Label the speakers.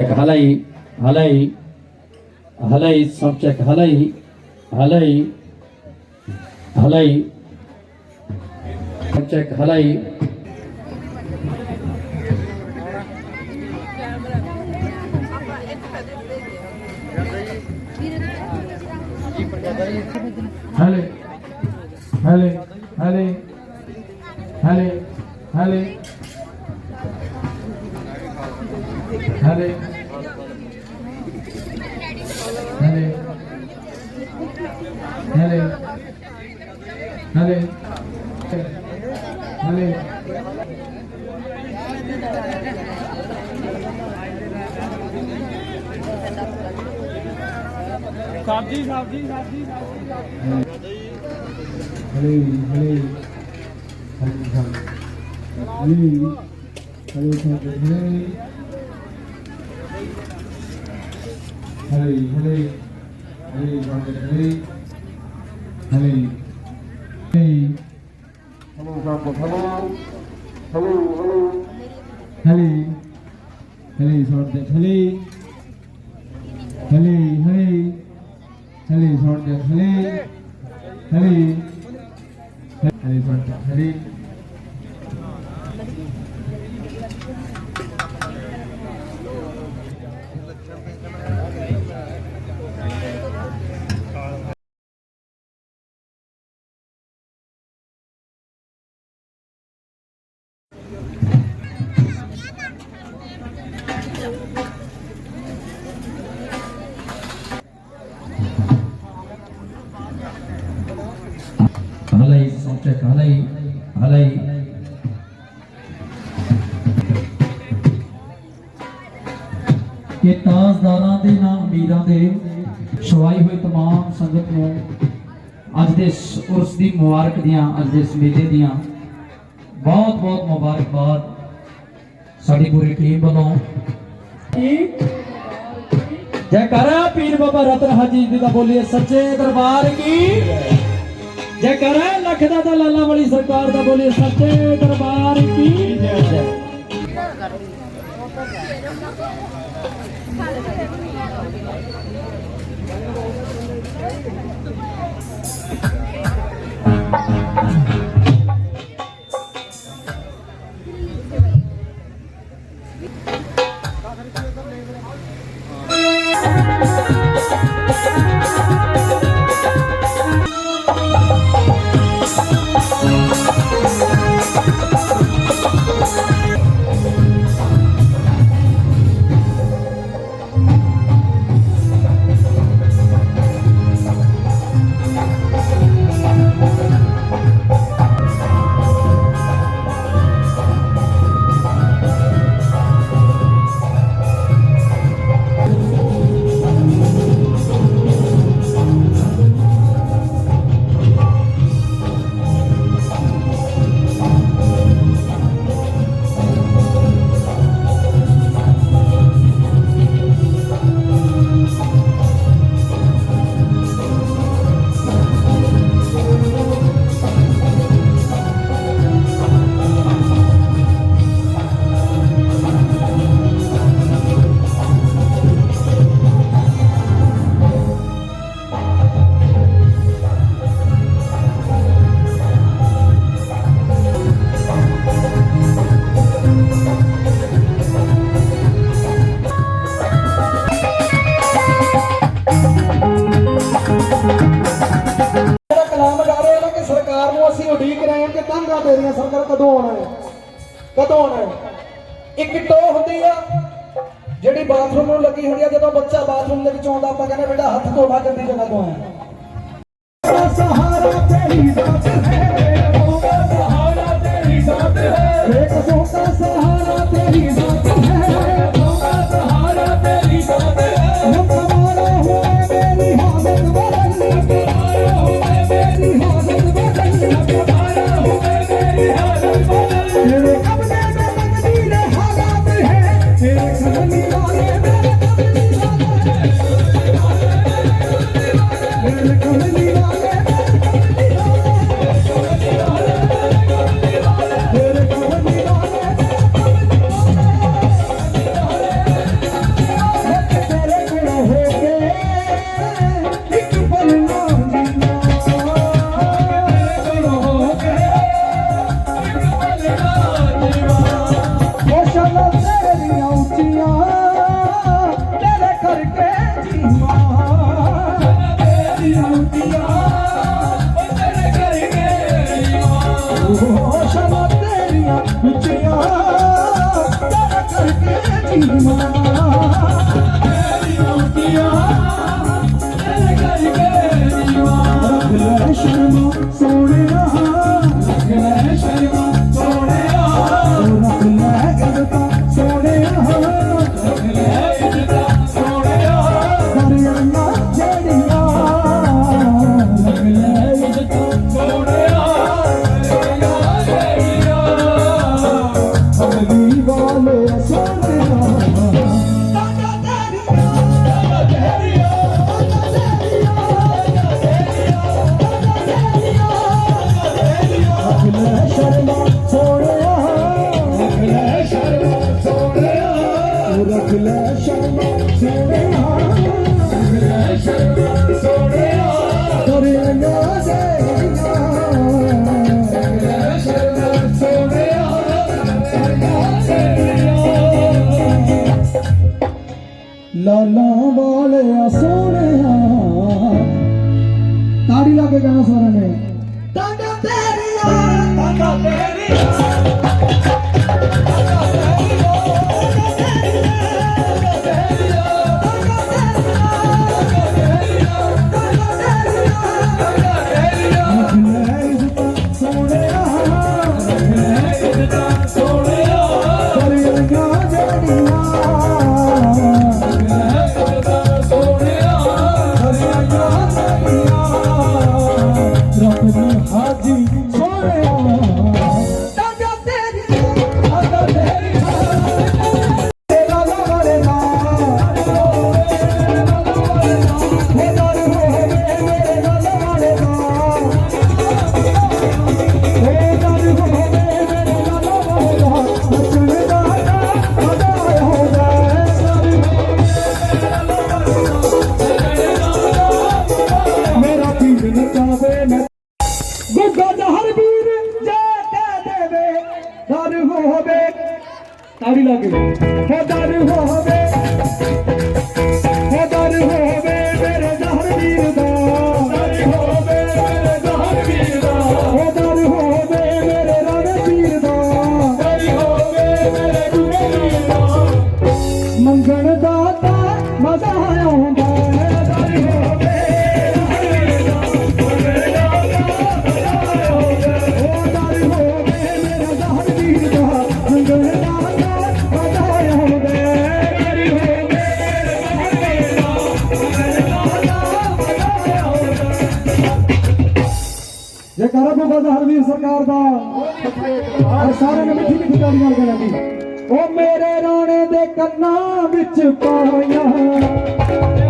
Speaker 1: Check ہلائی ہلائی ہلائی سب چیک ہلائی ہلائی ہلائی سب
Speaker 2: چیک ہلائی ہلے ہلے ہلے ਹਲੇ ਹਲੇ ਹਲੇ ਹਲੇ
Speaker 3: ਸਬਜੀ ਸਬਜੀ ਸਬਜੀ।
Speaker 2: ਹਲੇ ਹਲੇ। ਹਲੇ ਹਲੇ। ਹਲੇ ਹਲੇ। Hare, Hare, Hare, Hare, Hare, Hare. Hello, Hello. hello. Hello, hello. Hare, Hare, Sordep, Hare. Hare, Hare, Hare, Sordep, Hare. Hare, Hare,
Speaker 1: Sordep, Hare. Check ਹਲਈ ਹਲਈ ਕਿ ਤਾਜ਼ਦਾਰਾਂ ਦੇ ਨਾਮ ਵੀਰਾਂ ਦੇ ਛਵਾਈ ਹੋਈ तमाम ਸੰਗਤ ਨੂੰ ਅੱਜ ਦੇ ਇਸ ਉਰਸ ਦੀ ਮੁਬਾਰਕ ਦੀਆਂ ਅੱਜ ਦੇ ਇਸ ਮੇਲੇ ਦੀਆਂ ਬਹੁਤ ਬਹੁਤ ਮੁਬਾਰਕਬਾਦ ਸਾਡੀ ਪੂਰੀ ਟੀਮ ਵੱਲੋਂ ਕੀ ਜੈਕਾਰਾ ਪੀਰ ਬਾਬਾ ਰਤਨ ਹਾਜੀ ਜੀ ਦਾ ਬੋਲੀਏ ਸੱਚੇ ਦਰਬਾਰ ਕੀ ਜੇ ਜੈਕਾਰਾ ਲੱਖ ਦਾ ਤਾਂ ਲਾਲਾ ਵਾਲੀ ਸਰਕਾਰ ਦਾ ਬੋਲੀਏ ਸੱਚੇ ਦਰਬਾਰ ਕੀ ਜੈ?
Speaker 4: ਬੱਚਾ ਬਾਥਰੂਮ ਦੇ ਵਿੱਚ ਆਉਂਦਾ ਆਪਾਂ ਕਹਿੰਦੇ ਬੇਟਾ ਹੱਥ ਧੋਣਾ ਗੰਦੀ ਜਗ੍ਹਾ ਤੋਂ ਆਇਆ ਸਹਾਰਾ ਤੇਰੀ ਜ਼ਾਤ ਹੈ come ਹੋਸ਼ਾਂ ਤੇਰੀਆਂ ਵਿੱਚਿਆਂ ਤੇਰਾ ਕਰਕੇ ਜੀਵਾਂ ਤੇਰੀ ਰੋਟੀਆਂ ਤੇਰੇ ਕਰਕੇ ਜੀਵਾਂ ਰੱਖ ਲੈ ਸ਼ਰਮ ਸੋਹਣਿਆ ਰੱਖ ਲੈ ਸ਼ਰਮ والے سونے تاری لا کے کہاں سور Oh جے کرب بابا ہرویر سرکار دا سارے نے مٹھی مٹھی گالیاں گلاندی ਉਹ ਮੇਰੇ ਰਾਣੇ ਦੇ ਕੰਨਾਂ ਵਿੱਚ ਪਾਇਆ